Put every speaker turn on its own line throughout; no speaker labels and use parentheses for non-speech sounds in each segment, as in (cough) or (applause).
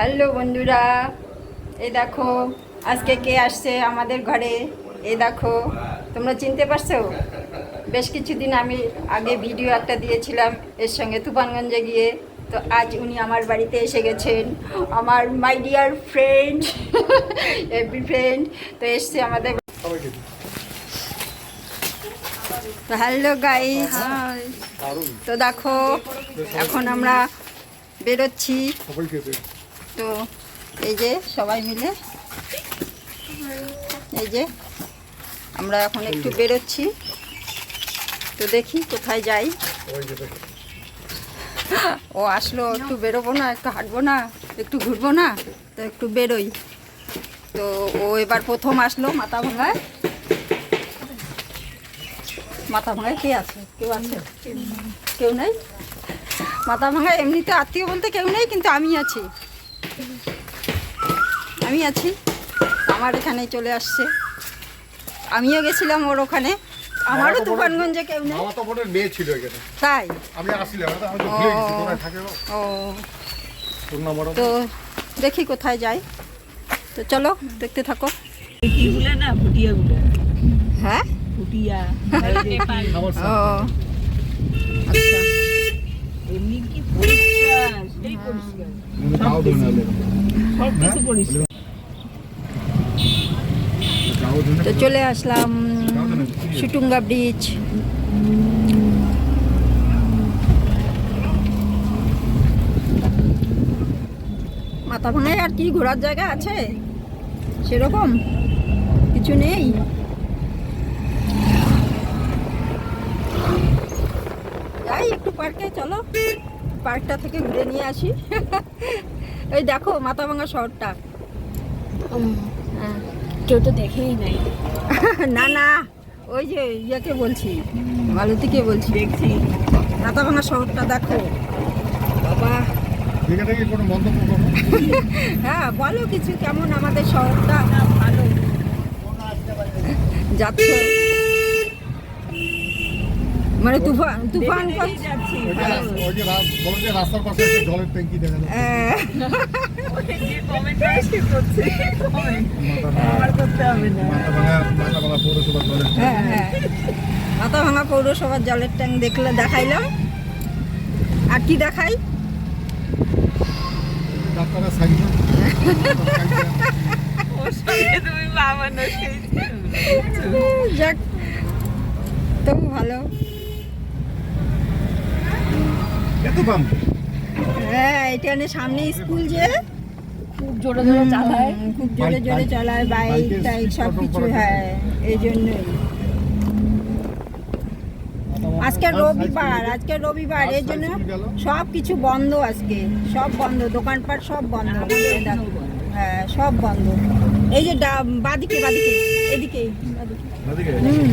Hello বন্ধুরা এই দেখো আজকে কে আসছে আমাদের ঘরে? এই দেখো তোমরা চিনতে পারছ? বেশ কিছুদিন আমি আগে ভিডিও একটা দিয়েছিলাম এর সঙ্গে তুফানগঞ্জে গিয়ে। তো আজ উনি আমার বাড়িতে এসে গেছেন। আমার my dear friend every friend তো এসছে আমাদের তো হ্যালো গাইজ
দারুণ।
তো দেখো এখন আমরা বেরোচ্ছি। তো এই যে সবাই মিলে, এই যে আমরা এখন একটু বেরোচ্ছি। তো দেখি কোথায় যাই। ও আসলো, একটু বেরোবো না, একটু হাঁটবো না, একটু ঘুরবো না, তো একটু বেরোই। তো ও এবার প্রথম আসলো, মাথা ভাঙায়। মাথা ভাঙায় কে আছে? কেউ আছে? কেউ নেই? মাথা ভাঙায়, এমনিতে আত্মীয় বলতে কেউ নেই, কিন্তু আমি আছি। আমি আছি। আমার এখানে চলে আসছে। আমিও গেছিলাম ওর ওখানে। আমারও তুফানগঞ্জে কেউ নেই।
মামা তো বোনের মেয়ে ছিল এখানে।
তাই?
আমি আসছিলাম আমি তো ভুলে গেছি কোথায় থাকে
ও। তো দেখি কোথায় যাই তো চলো দেখতে থাকো।
ফুটিগুলো না ফুটিয়াগুলো
হ্যাঁ?
ফুটিয়া
আমার
ও। আচ্ছা।
এমনি কি
তো চলে আসলাম সুটুঙ্গা ব্রিজ মাথা ভাঙায় আর কি, ঘোরার জায়গা আছে? সেরকম? কিছু নেই? যাই, একটু পার্কে চলো। পার্কটা থেকে ঘুরে নিয়ে আসি। এই দেখো মাথা ভাঙা শহরটা হ্যাঁ।
কেউ তো দেখেই নাই।
না না ওই যে ইয়াকে বলছি মালতীকে বলছি।
দেখছি।
মাথা ভাঙা শহরটা দেখো। বাবা। হ্যাঁ বলো কিছু কেমন আমাদের শহরটা?
ভালো।
যাচ্ছ? মানে তুফান তুফান
রাস্তার পাশে জলের ট্যাঙ্কি দেখা। মাথা ভাঙা- পৌরসভার জলের ট্যাঙ্কি।
হ্যাঁ হ্যাঁ। মাথা ভাঙা পৌরসভার জলের ট্যাঙ্ক দেখলে দেখাইলাম। আর কি দেখাই? যাক তবু ভালো।
এত দাম?
হ্যাঁ এখানে সামনে স্কুল যে।
খুব জোরে জোরে চালায়।
খুব জোরে জোরে চালায় বাইক টাইক সব কিছু হ্যাঁ এই জন্যই আজকে রবিবার আজকে রবিবার এই জন্য সব কিছু বন্ধ আজকে। সব বন্ধ দোকানপাট সব বন্ধ। হ্যাঁ সব বন্ধ। এই যে ডা- বাদিকে বাদিকে এদিকে হুম।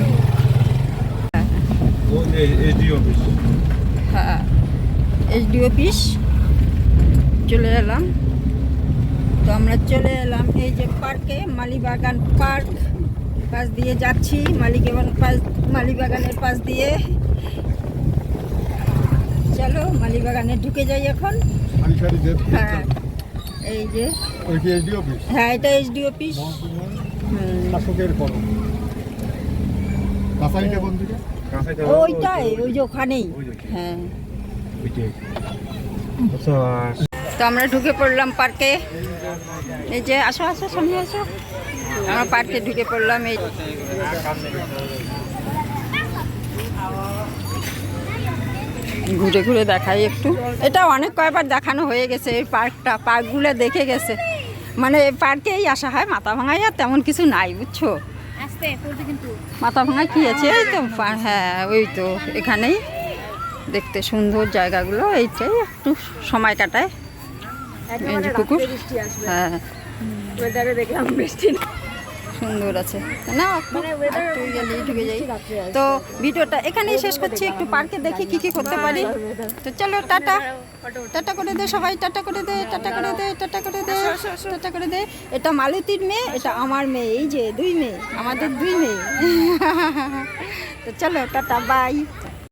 হ্যাঁ। HD office. চলে এলাম। তো আমরা চলে এলাম এই যে পার্কে মালিবাগান পার্ক। পাশ দিয়ে যাচ্ছি মালিবাগান পাশ মালিবাগানের পাশ দিয়ে। চলো মালিবাগানে ঢুকে যাই এখন। হ্যাঁ এই যে? হ্যাঁ এটা অফিস? ওইটাই ওই যে ওখানেই। হ্যাঁ। তো আমরা ঢুকে পড়লাম পার্কে। এই যে আসো আসো সামনে আসো। আমরা পার্কে ঢুকে পড়লাম এই ঘুরে ঘুরে দেখাই একটু। এটা অনেক কয়বার দেখানো হয়ে গেছে এই পার্কটা পার্কগুলো দেখে গেছে। মানে এই পার্কেই আসা হয় মাথা ভাঙাই আর তেমন কিছু নাই বুঝছ? মাথা ভাঙায় কি আছে? এই তো হ্যাঁ ওই তো এখানেই। দেখতে সুন্দর জায়গাগুলো এইটাই একটু সময় কাটায়। পুকুর। হ্যাঁ।
দেখলাম বৃষ্টি
সুন্দর আছে। না একটু একটু ঢুকে যাই তো ভিডিওটা এখানেই শেষ করছি। একটু পার্কে দেখি কি কি করতে পারি। তো চলো টাটা। টাটা করে দে সবাই টাটা করে দে টাটা করে দে টাটা করে দে টাটা করে দে। এটা মালতীর মেয়ে এটা আমার মেয়ে এই যে দুই মেয়ে আমাদের দুই মেয়ে। (laughs) তো চলো টাটা বাই।